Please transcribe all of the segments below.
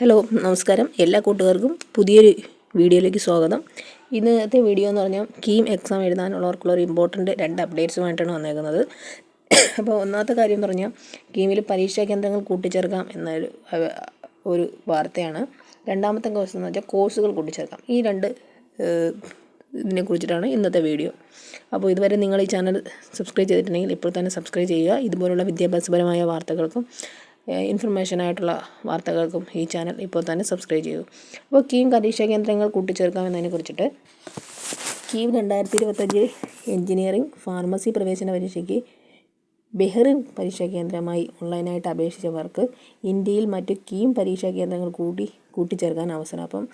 Hello നമസ്കാരം. എല്ലാ കൂട്ടുകാർക്കും പുതിയൊരു വീഡിയോയിലേക്ക് സ്വാഗതം. ഇന്നത്തെ വീഡിയോ എന്ന് പറഞ്ഞാൽ കീം എക്സാം എഴുതാനുള്ളവർക്കുള്ള ഒരു ഇമ്പോർട്ടന്റ് രണ്ട് അപ്ഡേറ്റ്സുമായിട്ടാണ് വന്നേക്കുന്നത്. അപ്പോൾ ഒന്നാമത്തെ കാര്യം എന്ന് പറഞ്ഞാൽ കീമിൽ പരീക്ഷാ കേന്ദ്രങ്ങൾ കൂട്ടിച്ചേർക്കാം എന്നൊരു ഒരു വാർത്തയാണ്. രണ്ടാമത്തെ കോഴ്സ് എന്ന് വെച്ചാൽ കോഴ്സുകൾ കൂട്ടിച്ചേർക്കാം. ഈ രണ്ട് ഇതിനെ കുറിച്ചിട്ടാണ് ഇന്നത്തെ വീഡിയോ. അപ്പോൾ ഇതുവരെ നിങ്ങൾ ഈ ചാനൽ സബ്സ്ക്രൈബ് ചെയ്തിട്ടുണ്ടെങ്കിൽ ഇപ്പോൾ തന്നെ സബ്സ്ക്രൈബ് ചെയ്യുക. ഇതുപോലുള്ള വിദ്യാഭ്യാസപരമായ വാർത്തകൾക്കും ഇൻഫർമേഷൻ ആയിട്ടുള്ള വാർത്തകൾക്കും ഈ ചാനൽ ഇപ്പോൾ തന്നെ സബ്സ്ക്രൈബ് ചെയ്യൂ. അപ്പോൾ കീം പരീക്ഷാ കേന്ദ്രങ്ങൾ കൂട്ടിച്ചേർക്കാമെന്നതിനെ കുറിച്ചിട്ട്. കീം രണ്ടായിരത്തി ഇരുപത്തഞ്ച് എഞ്ചിനീയറിംഗ് ഫാർമസി പ്രവേശന പരീക്ഷയ്ക്ക് ബെഹ്റിൻ പരീക്ഷാ കേന്ദ്രമായി ഓൺലൈനായിട്ട് അപേക്ഷിച്ചവർക്ക് ഇന്ത്യയിൽ മറ്റ് കീം പരീക്ഷാ കേന്ദ്രങ്ങൾ കൂടി കൂട്ടിച്ചേർക്കാൻ അവസരം. അപ്പം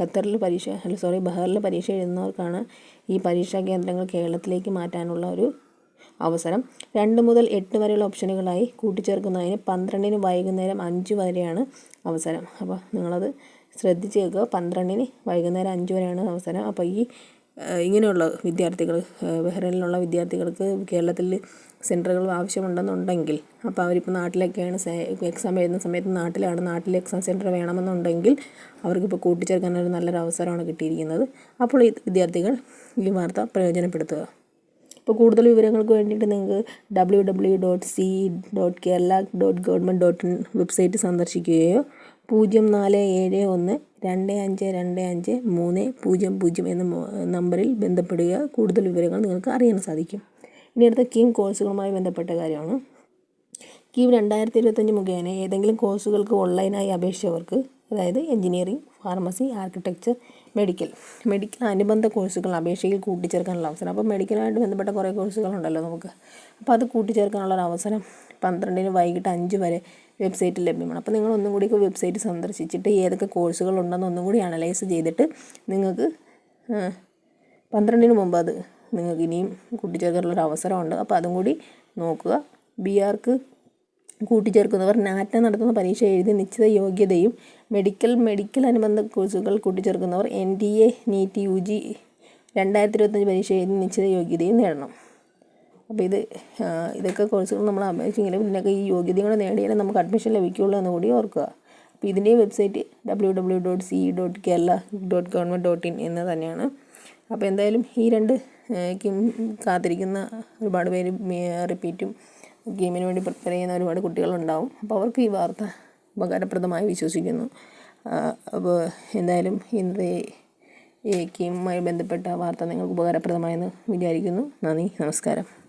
ഖത്തറിൽ പരീക്ഷ സോറി ബഹറിൽ പരീക്ഷ എഴുതുന്നവർക്കാണ് ഈ പരീക്ഷാ കേന്ദ്രങ്ങൾ കേരളത്തിലേക്ക് മാറ്റാനുള്ള ഒരു അവസരം. രണ്ട് മുതൽ എട്ട് വരെയുള്ള ഓപ്ഷനുകളായി കൂട്ടിച്ചേർക്കുന്നതിന് പന്ത്രണ്ടിന് വൈകുന്നേരം അഞ്ച് വരെയാണ് അവസരം. അപ്പോൾ നിങ്ങളത് ശ്രദ്ധിച്ച് കേൾക്കുക. പന്ത്രണ്ടിന് വൈകുന്നേരം അഞ്ച് വരെയാണ് അവസരം. അപ്പോൾ ഈ ഇങ്ങനെയുള്ള വിദ്യാർത്ഥികൾ ബഹ്റൈനിലുള്ള വിദ്യാർത്ഥികൾക്ക് കേരളത്തിൽ സെന്ററുകൾ ആവശ്യമുണ്ടെന്നുണ്ടെങ്കിൽ അപ്പോൾ അവരിപ്പോൾ നാട്ടിലൊക്കെയാണ് എക്സാം എഴുതുന്ന സമയത്ത് നാട്ടിലാണ് നാട്ടിൽ എക്സാം സെന്റർ വേണമെന്നുണ്ടെങ്കിൽ അവർക്കിപ്പോൾ കൂട്ടിച്ചേർക്കാൻ ഒരു നല്ലൊരു അവസരമാണ് കിട്ടിയിരിക്കുന്നത്. അപ്പോൾ ഈ വിദ്യാർത്ഥികൾ ഈ വാർത്ത പ്രയോജനപ്പെടുത്തുക. ഇപ്പോൾ കൂടുതൽ വിവരങ്ങൾക്ക് വേണ്ടിയിട്ട് നിങ്ങൾക്ക് W W dot C dot Kerala dot government dot in website സന്ദർശിക്കുകയോ പൂജ്യം നാല് ഏഴ് ഒന്ന് രണ്ട് അഞ്ച് രണ്ട് അഞ്ച് മൂന്ന് പൂജ്യം പൂജ്യം എന്ന നമ്പറിൽ ബന്ധപ്പെടുക. കൂടുതൽ വിവരങ്ങൾ നിങ്ങൾക്ക് അറിയാൻ സാധിക്കും. ഇനി അടുത്ത കീം കോഴ്സുകളുമായി ബന്ധപ്പെട്ട കാര്യമാണ്. കീം രണ്ടായിരത്തി ഇരുപത്തഞ്ച് മുഖേന ഏതെങ്കിലും കോഴ്സുകൾക്ക് ഓൺലൈനായി അപേക്ഷിച്ചവർക്ക് അതായത് engineering pharmacy architecture medical. Medical അനുബന്ധ കോഴ്സുകൾ അപേക്ഷയിൽ കൂട്ടിച്ചേർക്കാനുള്ള അവസരം. അപ്പോൾ മെഡിക്കലായിട്ട് ബന്ധപ്പെട്ട കുറേ കോഴ്സുകളുണ്ടല്ലോ നമുക്ക്. അപ്പോൾ അത് കൂട്ടിച്ചേർക്കാനുള്ള ഒരു അവസരം പന്ത്രണ്ടിന് വൈകിട്ട് അഞ്ച് വരെ വെബ്സൈറ്റിൽ ലഭ്യമാണ്. അപ്പോൾ നിങ്ങൾ ഒന്നും കൂടി വെബ്സൈറ്റ് സന്ദർശിച്ചിട്ട് ഏതൊക്കെ കോഴ്സുകൾ ഉണ്ടെന്ന് ഒന്നും കൂടി അനലൈസ് ചെയ്തിട്ട് നിങ്ങൾക്ക് പന്ത്രണ്ടിന് മുമ്പ് അത് നിങ്ങൾക്ക് ഇനിയും കൂട്ടിച്ചേർക്കാനുള്ള ഒരു അവസരമുണ്ട്. അപ്പോൾ അതും കൂടി നോക്കുക. ബി ആർക്ക് കൂട്ടിച്ചേർക്കുന്നവർ നാറ്റ നടത്തുന്ന പരീക്ഷ എഴുതി നിശ്ചിത യോഗ്യതയും മെഡിക്കൽ മെഡിക്കൽ അനുബന്ധ കോഴ്സുകൾ കൂട്ടിച്ചേർക്കുന്നവർ N D A NEET U G രണ്ടായിരത്തി ഇരുപത്തഞ്ച് പരീക്ഷ എഴുതി നിശ്ചിത യോഗ്യതയും നേടണം. അപ്പോൾ ഇത് ഇതൊക്കെ കോഴ്സുകൾ നമ്മൾ അപേക്ഷിച്ചെങ്കിലും ഇതിനൊക്കെ ഈ യോഗ്യതയും കൂടെ നേടിയാലേ നമുക്ക് അഡ്മിഷൻ ലഭിക്കുകയുള്ളൂ എന്ന് കൂടി ഓർക്കുക. അപ്പോൾ ഇതിന്റെ website W W dot C dot Kerala dot government dot in എന്ന് തന്നെയാണ്. അപ്പോൾ എന്തായാലും ഈ രണ്ട് കാത്തിരിക്കുന്ന ഒരുപാട് പേര് റിപ്പീറ്റും ഗെയിമിന് വേണ്ടി പ്രിപ്പയർ ചെയ്യുന്ന ഒരുപാട് കുട്ടികളുണ്ടാവും. അപ്പോൾ അവർക്ക് ഈ വാർത്ത ഉപകാരപ്രദമായി വിശ്വസിക്കുന്നു. അപ്പോൾ എന്തായാലും ഇന്നത്തെ ഈ ഗെയിമുമായി ബന്ധപ്പെട്ട വാർത്ത നിങ്ങൾക്ക് ഉപകാരപ്രദമായെന്ന് വിചാരിക്കുന്നു. നന്ദി നമസ്കാരം.